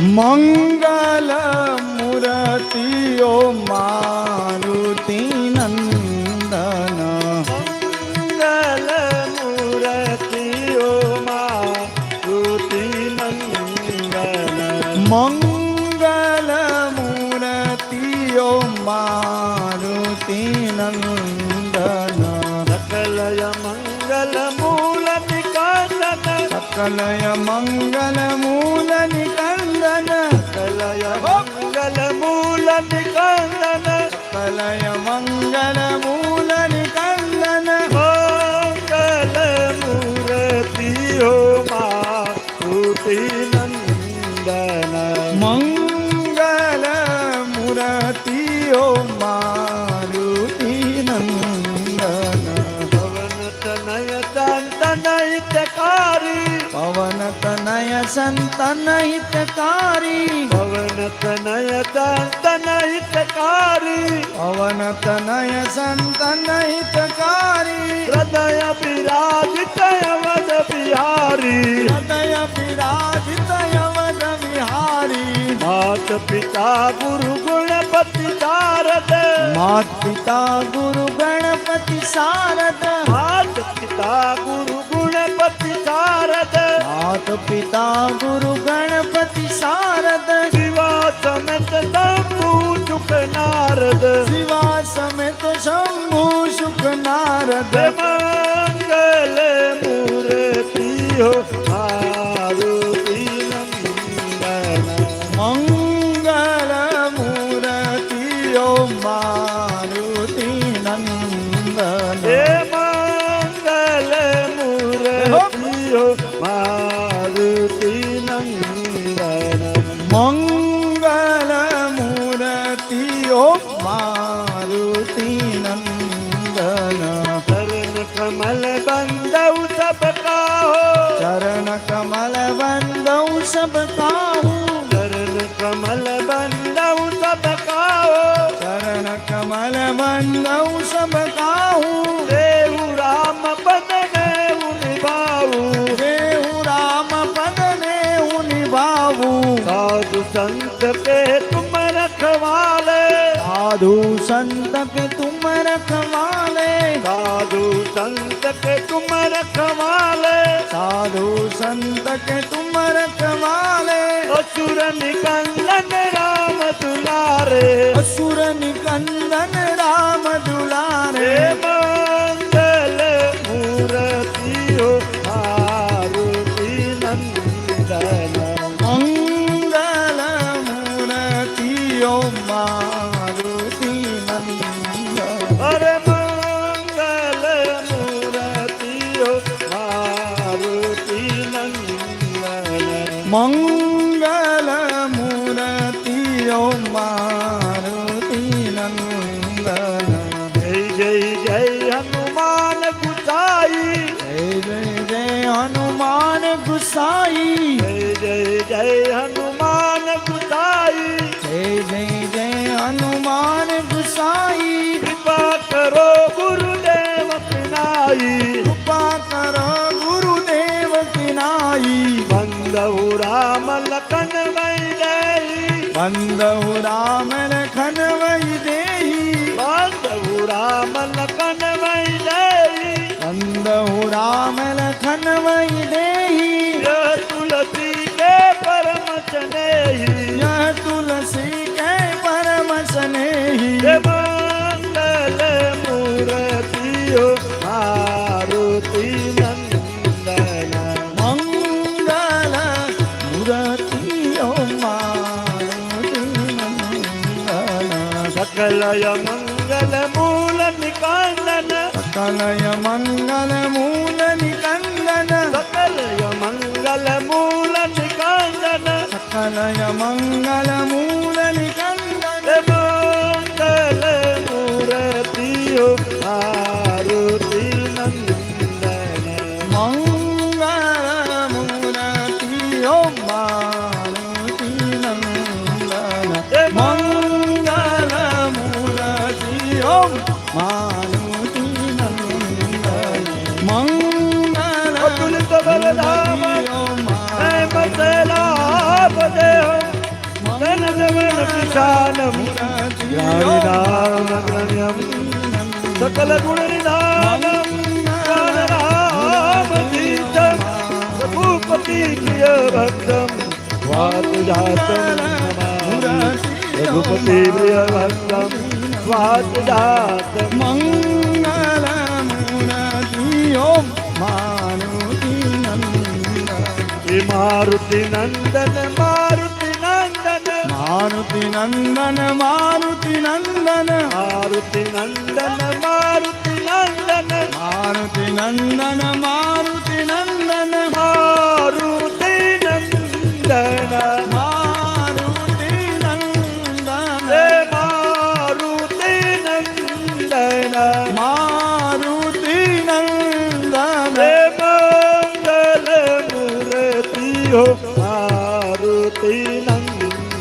મંગલ મૂર્તિઓ મારુતિ નંદન મંગલ મૂર્તિઓ મારુતિ નંદન મંગલ મૂર્તિઓ મારુતિ નંદન સકલય મંગલ મૂલ નિકાંદન સકલય મંગલ મૂલ નિકંદન મૂલ નિકાંદન કલય મંગલ મૂલ નિકંદન મંગલ મૂર્તિઓ મારુતિ નંદન મંગલ તનય સંતન હિતકારી પવન તનય તંતન હિતકારી પવન તનય સંતન હિતકારી હૃદય વિરાજિત અવધ બિહારી હૃદય વિરાજિત યવદ વિહારી માત પિતા ગુરુ ગુણપતિ શારદ માત પિતા ગુરુ ગણપતિ શારદ માત પિતા ગુરુ ગુણપતિ શારદ. માત પિતા ગુરુ ગણપતિ શારદ. શિવા સમેત શંભુ સુખ નારદ. શિવા સમેત શંભુ સુખ નારદ. મારુતિ નંદન મંગલ મૂર્તિઓ મારુતિ નંદન ચરણ કમલ બંદૌ સબ કાહો ચરણ કમલ બંદૌ સબ કાહું ચરણ કમલ બંદૌ સબ કાહો ચરણ કમલ બંદૌ સબ કાહું સાધુ સંત કે તુમ રખવાલે સાધુ સંત કે તુમ રખવાલે સાધુ સંત કે તુમ રખવાલે અસુર નિકંદન રામ દુલારે. અસુર નિકંદન રામ હે મંગલ મૂર્તિઓ મારુતિ નંદન જય જય જય હનુમાન ગુસાઈ જય જય જય હનુમાન ગુસાઈ જય જય જય હનુમાન બંદહુ રામ લખન વૈદેહી બંદહુ રામ લખન વૈદેહી બંદહુ રામ લખન વૈદેહી નિકાંદન સકલય મંગલ મૂલ નિકંદન સકલય મંગલ મૂલ નિકાંદન સકલય મંગલ વિશાલમ જ્ઞાનમ સકલ ગુણ નિધાનમ રામતીર્થમ રઘુપતિ પ્રિય ભક્તમ વાત જાતમ રઘુપતિ પ્રિય ભક્તમ વાત જાત મંગલ મારુતિ નંદન મારુતિ નંદન મારુતિ મારુતિ નંદન મારુતિ નંદન મારુતિ નંદન મારુતિ નંદન મારુતિ નંદન મારુતિ નંદન મારુતિ નંદન મારુતિ નંદન મારુતિ નંદન મારુતિ નંદન મંગલ મૂર્તિ હો મારુતિ નંદન